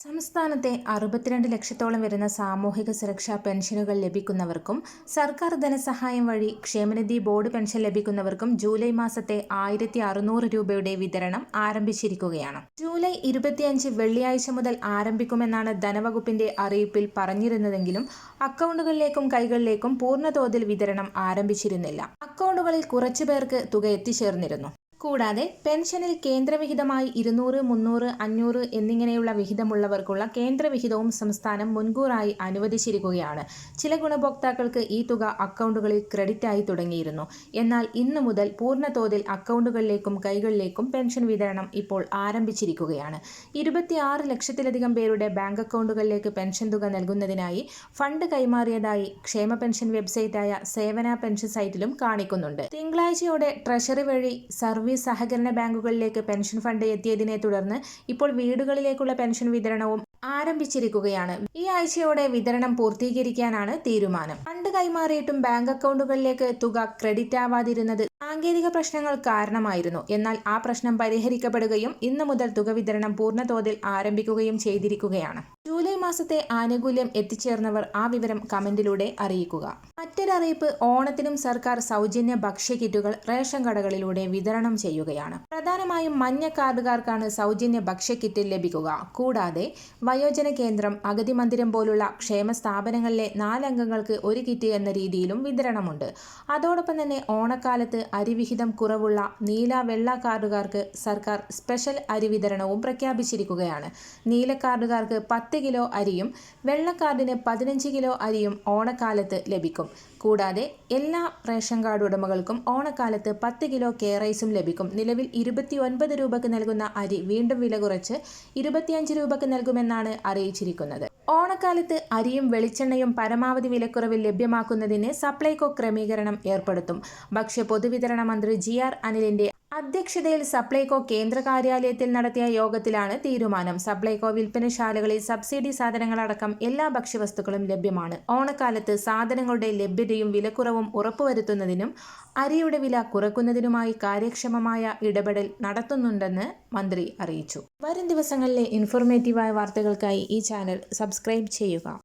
സംസ്ഥാനത്തെ അറുപത്തിരണ്ട് ലക്ഷത്തോളം വരുന്ന സാമൂഹിക സുരക്ഷാ പെൻഷനുകൾ ലഭിക്കുന്നവർക്കും സർക്കാർ ധനസഹായം വഴി ക്ഷേമനിധി ബോർഡ് പെൻഷൻ ലഭിക്കുന്നവർക്കും ജൂലൈ മാസത്തെ ആയിരത്തി അറുന്നൂറ് രൂപയുടെ വിതരണം ആരംഭിച്ചിരിക്കുകയാണ്. ജൂലൈ ഇരുപത്തിയഞ്ച് വെള്ളിയാഴ്ച മുതൽ ആരംഭിക്കുമെന്നാണ് ധനവകുപ്പിന്റെ അറിയിപ്പിൽ പറഞ്ഞിരുന്നതെങ്കിലും അക്കൗണ്ടുകളിലേക്കും കൈകളിലേക്കും പൂർണതോതിൽ വിതരണം ആരംഭിച്ചിരുന്നില്ല. അക്കൗണ്ടുകളിൽ കുറച്ചു പേർക്ക് തുക എത്തിച്ചേർന്നിരുന്നു. കൂടാതെ പെൻഷനിൽ കേന്ദ്രവിഹിതമായി ഇരുന്നൂറ് മുന്നൂറ് അഞ്ഞൂറ് എന്നിങ്ങനെയുള്ള വിഹിതമുള്ളവർക്കുള്ള കേന്ദ്രവിഹിതവും സംസ്ഥാനം മുൻകൂറായി അനുവദിച്ചിരിക്കുകയാണ്. ചില ഗുണഭോക്താക്കൾക്ക് ഈ തുക അക്കൗണ്ടുകളിൽ ക്രെഡിറ്റായി തുടങ്ങിയിരുന്നു. എന്നാൽ ഇന്നു മുതൽ പൂർണതോതിൽ അക്കൗണ്ടുകളിലേക്കും കൈകളിലേക്കും പെൻഷൻ വിതരണം ഇപ്പോൾ ആരംഭിച്ചിരിക്കുകയാണ്. ഇരുപത്തിയാറ് ലക്ഷത്തിലധികം പേരുടെ ബാങ്ക് അക്കൗണ്ടുകളിലേക്ക് പെൻഷൻ തുക നൽകുന്നതിനായി ഫണ്ട് കൈമാറിയതായി ക്ഷേമ പെൻഷൻ വെബ്സൈറ്റായ സേവന പെൻഷൻ സൈറ്റിലും കാണിക്കുന്നുണ്ട്. തിങ്കളാഴ്ചയോടെ ട്രഷറി വഴി സർവീസ് സർവീസ് സഹകരണ ബാങ്കുകളിലേക്ക് പെൻഷൻ ഫണ്ട് എത്തിയതിനെ തുടർന്ന് ഇപ്പോൾ വീടുകളിലേക്കുള്ള പെൻഷൻ വിതരണവും ആരംഭിച്ചിരിക്കുകയാണ്. ഈ ആഴ്ചയോടെ വിതരണം പൂർത്തീകരിക്കാനാണ് തീരുമാനം. ഫണ്ട് കൈമാറിയിട്ടും ബാങ്ക് അക്കൗണ്ടുകളിലേക്ക് തുക ക്രെഡിറ്റ് ആവാതിരുന്നത് സാങ്കേതിക പ്രശ്നങ്ങൾ കാരണമായിരുന്നു. എന്നാൽ ആ പ്രശ്നം പരിഹരിക്കപ്പെടുകയും ഇന്നു മുതൽ തുക വിതരണം പൂർണതോതിൽ ആരംഭിക്കുകയും ചെയ്തിരിക്കുകയാണ്. ജൂലൈ മാസത്തെ ആനുകൂല്യം എത്തിച്ചേർന്നവർ ആ വിവരം കമന്റിലൂടെ അറിയിക്കുക. മറ്റൊരറിയിപ്പ് ഓണത്തിനും സർക്കാർ സൗജന്യ ഭക്ഷ്യക്കിറ്റുകൾ റേഷൻ കടകളിലൂടെ വിതരണം ചെയ്യുകയാണ്. പ്രധാനമായും മഞ്ഞ കാർഡുകാർക്കാണ് സൗജന്യ ഭക്ഷ്യക്കിറ്റ് ലഭിക്കുക. കൂടാതെ വയോജന കേന്ദ്രം അഗതി മന്ദിരം പോലുള്ള ക്ഷേമ സ്ഥാപനങ്ങളിലെ നാലംഗങ്ങൾക്ക് ഒരു കിറ്റ് എന്ന രീതിയിലും വിതരണമുണ്ട്. അതോടൊപ്പം തന്നെ ഓണക്കാലത്ത് അരിവിഹിതം കുറവുള്ള നീല വെള്ള കാർഡുകാർക്ക് സർക്കാർ സ്പെഷ്യൽ അരി വിതരണവും പ്രഖ്യാപിച്ചിരിക്കുകയാണ്. നീല കാർഡുകാർക്ക് പത്ത് കിലോ അരിയും വെള്ളക്കാർഡിന് പതിനഞ്ച് കിലോ അരിയും ഓണക്കാലത്ത് ലഭിക്കും. കൂടാതെ എല്ലാ റേഷൻ കാർഡ് ഉടമകൾക്കും ഓണക്കാലത്ത് പത്ത് കിലോ കെ റൈസും ലഭിക്കും. നിലവിൽ ഇരുപത്തി ഒൻപത് രൂപയ്ക്ക് നൽകുന്ന അരി വീണ്ടും വില കുറച്ച് ഇരുപത്തിയഞ്ച് രൂപയ്ക്ക് നൽകുമെന്നാണ് അറിയിച്ചിരിക്കുന്നത്. ഓണക്കാലത്ത് അരിയും വെളിച്ചെണ്ണയും പരമാവധി വിലക്കുറവിൽ ലഭ്യമാക്കുന്നതിന് സപ്ലൈകോ ക്രമീകരണം ഏർപ്പെടുത്തും. ഭക്ഷ്യ പൊതുവിതരണ മന്ത്രി ജി ആർ അനിലിന്റെ അധ്യക്ഷതയിൽ സപ്ലൈകോ കേന്ദ്ര കാര്യാലയത്തിൽ നടത്തിയ യോഗത്തിലാണ് തീരുമാനം. സപ്ലൈകോ വിൽപ്പനശാലകളിൽ സബ്സിഡി സാധനങ്ങളടക്കം എല്ലാ ഭക്ഷ്യവസ്തുക്കളും ലഭ്യമാണ്. ഓണക്കാലത്ത് സാധനങ്ങളുടെ ലഭ്യതയും വിലക്കുറവും ഉറപ്പുവരുത്തുന്നതിനും അരിയുടെ വില കുറക്കുന്നതിനുമായി കാര്യക്ഷമമായ ഇടപെടൽ നടത്തുന്നുണ്ടെന്ന് മന്ത്രി അറിയിച്ചു. വരും ദിവസങ്ങളിലെ ഇൻഫോർമേറ്റീവായ വാർത്തകൾക്കായി ഈ ചാനൽ സബ്സ്ക്രൈബ് ചെയ്യുക.